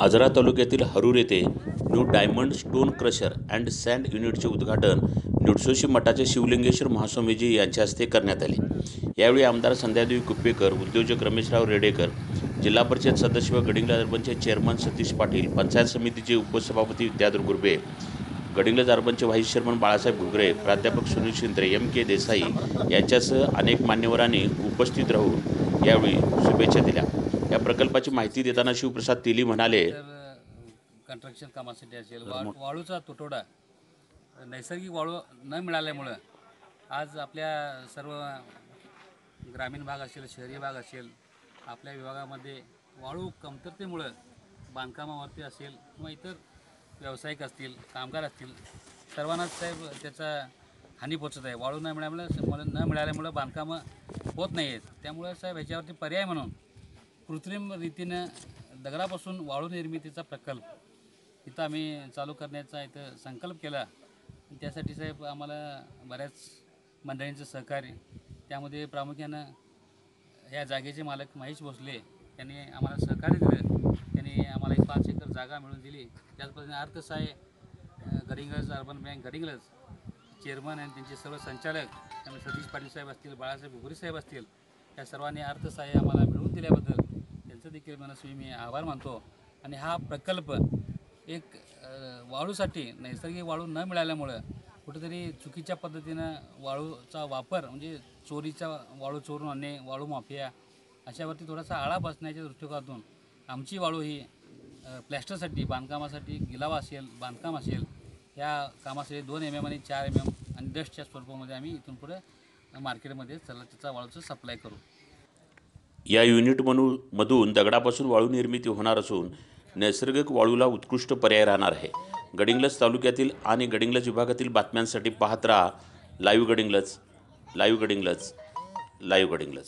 आजरा तालुक्यातील हरूर येथे new diamond stone crusher and sand युनिटचे उद्घाटन निडसोशी मठाचे शिवलिंगेश्वर महास्वामीजी यांच्या हस्ते करण्यात आले. यावेळी आमदार संध्यादेवी कुप्पेकर उद्योजक रमेशराव रेडेकर जिल्हा परिषद सदस्य व गडिंगला अर्बनचे चेअरमन सतीश पाटील पंचायत समितीचे उपसभापती विद्याधर गुर्बे गडिंगला अर्बनचे व्हाईस चेअरमन बाळासाहेब घुगरे प्राध्यापक सुनील शिंद्रे एम के देसाई यांच्यासह अनेक मान्यवरांनी उपस्थित राहून यावेळी शुभेच्छा दिल्या. या प्रकल्पाची माहिती देताना शिवप्रसाद तेली म्हणाले तर कन्स्ट्रक्शन कामासाठी असेल. वा वाळूचा तुटवडा नैसर्गिक वाळू न मिळाल्यामुळं आज आपल्या सर्व ग्रामीण भाग असेल शहरी भाग असेल आपल्या विभागामध्ये वाळू कमतरतेमुळं बांधकामावरती असेल किंवा इतर व्यावसायिक असतील कामगार असतील सर्वांनाच साहेब त्याचा हानी पोचत आहे. वाळू न मिळाल्यामुळं न मिळाल्यामुळं बांधकामं होत नाही आहेत त्यामुळं साहेब ह्याच्यावरती पर्याय म्हणून कृत्रिम रीतीनं दगडापासून वाळू निर्मितीचा प्रकल्प इथं आम्ही चालू करण्याचा इथं संकल्प केला. त्यासाठी साहेब आम्हाला बऱ्याच मंडळींचं सहकार्य त्यामध्ये प्रामुख्यानं ह्या जागेचे मालक महेश भोसले त्यांनी आम्हाला सहकार्य दिलं. त्यांनी आम्हाला एक पाच एकर जागा मिळून दिली. त्याचप्रमाणे अर्थसहाय्य Gadhinglaj urban bank Gadhinglaj chairman आणि त्यांचे सर्व संचालक त्यामुळे सतीश पाटील साहेब असतील बाळासाहेब घुगरे साहेब असतील या सर्वांनी अर्थसहाय्य आम्हाला मिळवून दिल्याबद्दल त्यांचं देखील मनस्वी मी आभार मानतो. आणि हा प्रकल्प एक वाळूसाठी नैसर्गिक वाळू न मिळाल्यामुळं कुठेतरी चुकीच्या पद्धतीनं वाळूचा वापर म्हणजे चोरीचा वाळू चोरून आणणे वाळू माफिया अशावरती थोडासा आळा बसण्याच्या दृष्टिकोनातून आमची वाळू ही प्लॅस्टरसाठी बांधकामासाठी गिलावा असेल बांधकाम असेल या कामासाठी दोन एम एम आणि चार एम एम आणि डस्टच्या स्वरूपामध्ये आम्ही इथून पुढे मार्केटमध्ये चला त्याचा वाळूचं सप्लाय करू. या युनिट मधून दगडापासून वाळू निर्मिती होणार असून नैसर्गिक वाळूला उत्कृष्ट पर्याय राहणार आहे. गडिंग्लज तालुक्यातील आणि गडिंग्लज विभागातील बातम्यांसाठी पाहत राहा. Live Gadhinglaj live Gadhinglaj live Gadhinglaj.